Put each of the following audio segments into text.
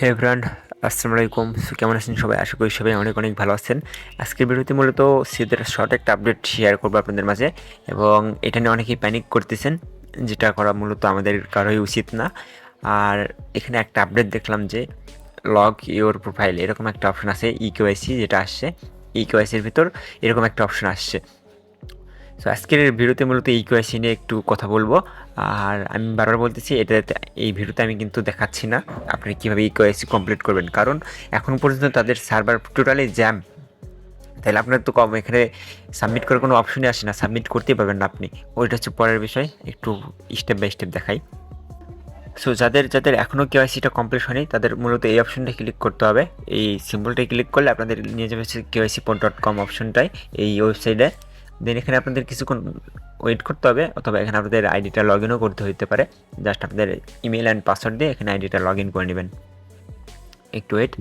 হে আসসালামু আলাইকুম কেমন আছেন সবাই? আশা করি সবাই অনেক অনেক ভালো আছেন। আজকের ভিডিওতে মূলত শীতের শর্ট একটা আপডেট শেয়ার করব আপনাদের মাঝে এবং এটা নিয়ে অনেকেই প্যানিক করতেছেন, যেটা করা মূলত আমাদের কারোই উচিত না। আর এখানে একটা আপডেট দেখলাম যে লগ ইওর প্রোফাইল এরকম একটা অপশন আছে ই কেওয়াইসি যেটা আসছে। ই কেওয়াইসির ভিতর এরকম একটা অপশন আসছে। সো আজকের ভিডিওতে মূলত এই কোয়েশি নিয়ে একটু কথা বলব। আর আমি বারবার বলতেছি এটাতে এই ভিডিওতে আমি কিন্তু দেখাচ্ছি না, আপনি কীভাবে এই কোয়েসি কমপ্লিট করবেন। কারণ এখন পর্যন্ত তাদের সার্ভার টোটালি জ্যাম তাহলে আপনার তো কম, এখানে সাবমিট করার কোনো অপশনই আসে না সাবমিট করতেই পারবেন না আপনি। ওইটা হচ্ছে পরের বিষয়, একটু স্টেপ বাই স্টেপ দেখাই। সো যাদের যাদের এখনও কেওয়াইসিটা কমপ্লিট হয়নি, তাদের মূলত এই অপশনটা ক্লিক করতে হবে। এই সিম্বলটাই ক্লিক করলে আপনাদের নিয়ে যাবে হচ্ছে কেওয়াইসি পয়েন্ট ডট কম অপশনটাই এই ওয়েবসাইটে দেন এখানে আপনাদের কিছুক্ষণ ওয়েট করতে হবে, অথবা এখানে আপনাদের আইডিটা লগ ইনও করতে হতে পারে। জাস্ট আপনাদের ইমেল অ্যান্ড পাসওয়ার্ড দিয়ে এখানে আইডিটা লগ ইন করে নেবেন। একটু ওয়েট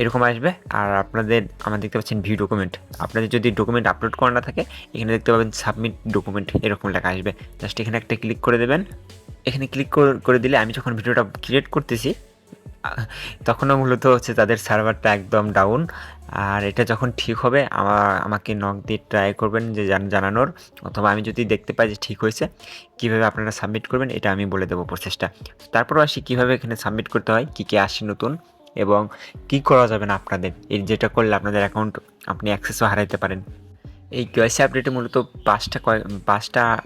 এরকম আসবে। আর আপনাদের, আমার দেখতে পাচ্ছেন ভিউ ডকুমেন্ট আপনাদের যদি ডকুমেন্ট আপলোড করা না থাকে, এখানে দেখতে পাবেন সাবমিট ডকুমেন্ট এরকম লেখা আসবে। জাস্ট এখানে একটা ক্লিক করে দেবেন। এখানে ক্লিক করে দিলে আমি যখন ভিডিওটা ক্রিয়েট করতেছি তখনও মূলত হচ্ছে তাদের সার্ভারটা একদম ডাউন আর এটা যখন ঠিক হবে আমার আমাকে নক দিয়ে ট্রাই করবেন যে জান- জানানোর, অথবা আমি যদি দেখতে পাই যে ঠিক হয়েছে, কীভাবে আপনারা সাবমিট করবেন, এটা আমি বলে দেবো প্রসেসটা তারপরও আসি, কীভাবে এখানে সাবমিট করতে হয়, কী কী আসে নতুন, এবং কী করা যাবে না আপনাদের এই যেটা করলে আপনাদের অ্যাকাউন্ট আপনি অ্যাক্সেসও হারাইতে পারেন। এই কেওয়াইসি আপডেটে মূলত পাঁচটা কয়, পাঁচটা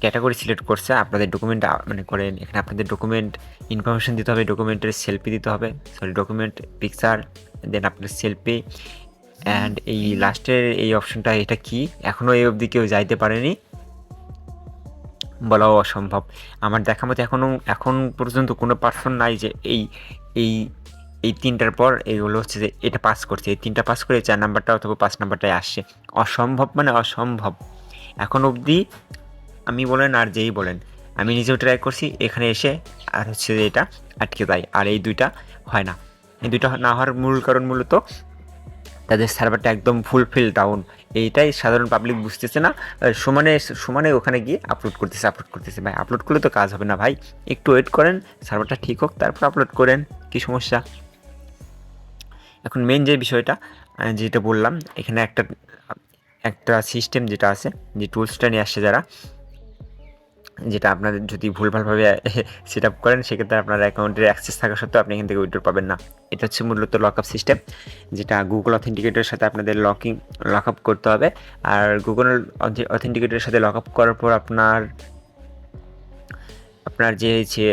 ক্যাটাগরি সিলেক্ট করছে আপনাদের ডকুমেন্ট মানে করেন এখানে আপনাদের ডকুমেন্ট ইনফরমেশন দিতে হবে ডকুমেন্টের সেলফি দিতে হবে সরি ডকুমেন্ট পিকচার দেন আপনার সেলফি অ্যান্ড এই লাস্টের এই অপশনটা এটা কি? এখনও এই অবধি কেউ যাইতে পারেনি। বলাও অসম্ভব। আমার দেখা মতো এখনও এখন পর্যন্ত কোনো পার্সন নাই যে এই এই এই তিনটার পর এইগুলো হচ্ছে যে এটা পাস করছে। এই তিনটা পাস করে চার নাম্বারটা অথবা পাঁচ নাম্বারটাই আসছে। অসম্ভব মানে অসম্ভব। এখন অবধি আমি বলেন আর যেই বলেন। আমি নিজেও ট্রাই করছি, এখানে এসে আর হচ্ছে যে এটা আটকে যায়, আর এই দুইটা হয় না। এই দুইটা না হওয়ার মূল কারণ মূলত তাদের সার্ভারটা একদম ফুলফিল ডাউন এইটাই সাধারণ পাবলিক বুঝতেছে না সমানে সমানে ওখানে গিয়ে আপলোড করতেছে আপলোড করতেছে। ভাই আপলোড করলে তো কাজ হবে না ভাই। একটু ওয়েট করেন সার্ভারটা ঠিক হোক, তারপর আপলোড করেন, কী সমস্যা? এখন মেন যে বিষয়টা যেটা বললাম, এখানে একটা একটা সিস্টেম যেটা আছে, যে টুলসটা নিয়ে আসছে যারা যেটা আপনাদের যদি ভুলভালভাবে সেট আপ করেন, সেক্ষেত্রে আপনার অ্যাকাউন্টের অ্যাক্সেস থাকা সত্ত্বেও আপনি এখান থেকে উইড্রো পাবেন না। এটা হচ্ছে মূলত লক আপ সিস্টেম যেটা গুগল অথেন্টিকেটের সাথে আপনাদের লকিং লক আপ করতে হবে। আর গুগল অথেন্টিকেটের সাথে লক আপ করার পর আপনার আপনার যে যে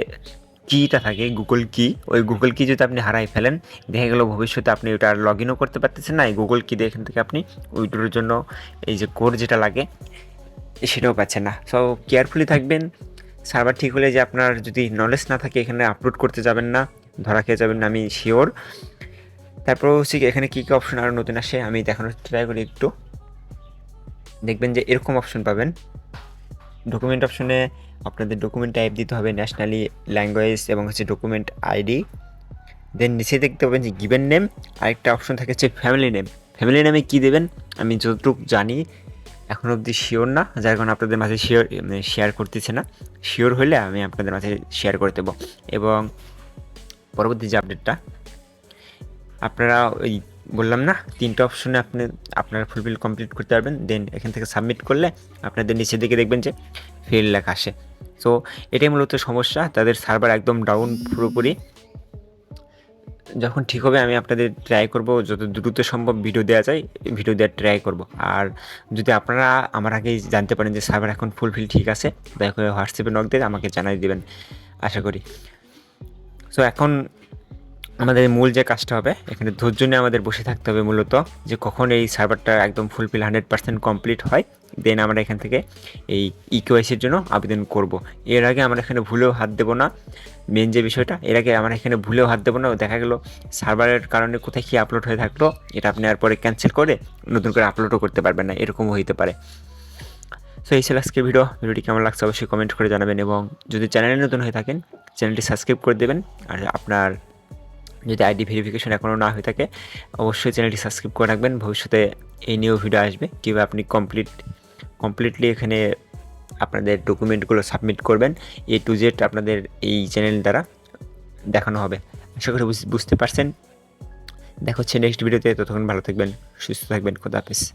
কিটা থাকে গুগল কি ওই গুগল কি যদি আপনি হারাই ফেলেন, দেখা গেলো ভবিষ্যতে আপনি ওটা লগ ইনও করতে পারতেছেন না। এই গুগল কি দিয়ে এখান থেকে আপনি উইড্রোর জন্য এই যে কোড যেটা লাগে সেটাও পাচ্ছেন না। সো কেয়ারফুলি থাকবেন। সার্ভার ঠিক হলে যে আপনার যদি নলেজ না থাকে, এখানে আপলোড করতে যাবেন না, ধরা খেয়ে যাবেন না, আমি শিওর তারপর হচ্ছে এখানে কী কী অপশন আরও নতুন আসে, আমি দেখানোর ট্রাই করি একটু। দেখবেন যে এরকম অপশন পাবেন। ডকুমেন্ট অপশনে আপনাদের ডকুমেন্ট টাইপ দিতে হবে ন্যাশনালি ল্যাঙ্গুয়েজ এবং হচ্ছে ডকুমেন্ট আইডি দেন নিচে দেখতে পাবেন যে গিভেন নেম আরেকটা অপশন থাকে হচ্ছে ফ্যামিলি নেম ফ্যামিলি নেমে কী দেবেন? আমি যতটুকু জানি এখন অবধি শিওর না, যার কারণে আপনাদের মাঝে শিওর শেয়ার করতেছে না। শিওর হলে আমি আপনাদের মাঝে শেয়ার করে দেবো। এবং পরবর্তী যে আপডেটটা আপনারা ওই বললাম না, তিনটা অপশনে আপনি, আপনারা ফুলফিল কমপ্লিট করতে পারবেন। দেন এখান থেকে সাবমিট করলে আপনাদের নিচের দিকে দেখবেন যে ফেল লেখা আসে সো এটাই মূলত সমস্যা। তাদের সার্ভার একদম ডাউন পুরোপুরি। যখন ঠিক হবে আমি আপনাদের ট্রাই করব, যত দ্রুত সম্ভব ভিডিও দেওয়া যায় ভিডিও দেওয়ার ট্রাই করব। আর যদি আপনারা আমার আগেই জানতে পারেন যে সার্ভার এখন ফুলফিল ঠিক আছে, দয়া করে হোয়াটসঅ্যাপে নক দিয়ে আমাকে জানাই দেবেন, আশা করি। সো এখন আমাদের মূল যে কাজটা হবে, এখানে ধৈর্য নিয়ে আমাদের বসে থাকতে হবে মূলত যে কখন এই সার্ভারটা একদম ফুলফিল হান্ড্রেড পার্সেন্ট কমপ্লিট হয়। দেন আমরা এখান থেকে এই ইকেওয়াইসির জন্য আবেদন করব। এর আগে আমরা এখানে ভুলেও হাত দেবো না। মেন যে বিষয়টা, এর আগে আমরা এখানে ভুলেও হাত দেবো না। দেখা গেলো সার্ভারের কারণে কোথায় কী আপলোড হয়ে থাকল, এটা আপনি আর পরে ক্যান্সেল করে নতুন করে আপলোডও করতে পারবেন না। এরকমও হইতে পারে। সো এই ছিল আজকের ভিডিও ভিডিওটি কেমন লাগছে অবশ্যই কমেন্ট করে জানাবেন এবং যদি চ্যানেলে নতুন হয়ে থাকেন চ্যানেলটি সাবস্ক্রাইব করে দেবেন। আর আপনার যদি আইডি ভেরিফিকেশন এখনও না হয়ে থাকে, অবশ্যই চ্যানেলটি সাবস্ক্রাইব করে রাখবেন। ভবিষ্যতে এই নিউ ভিডিও আসবে। কীভাবে আপনি কমপ্লিট কমপ্লিটলি এখানে আপনাদের ডকুমেন্টগুলো সাবমিট করবেন এ টু জেড আপনাদের এই চ্যানেল দ্বারা দেখানো হবে। আশা করি বুঝ- বুঝতে পারছেন। দেখা হচ্ছে নেক্সট ভিডিওতে ততক্ষণ ভালো থাকবেন, সুস্থ থাকবেন। খোদা হাফেজ।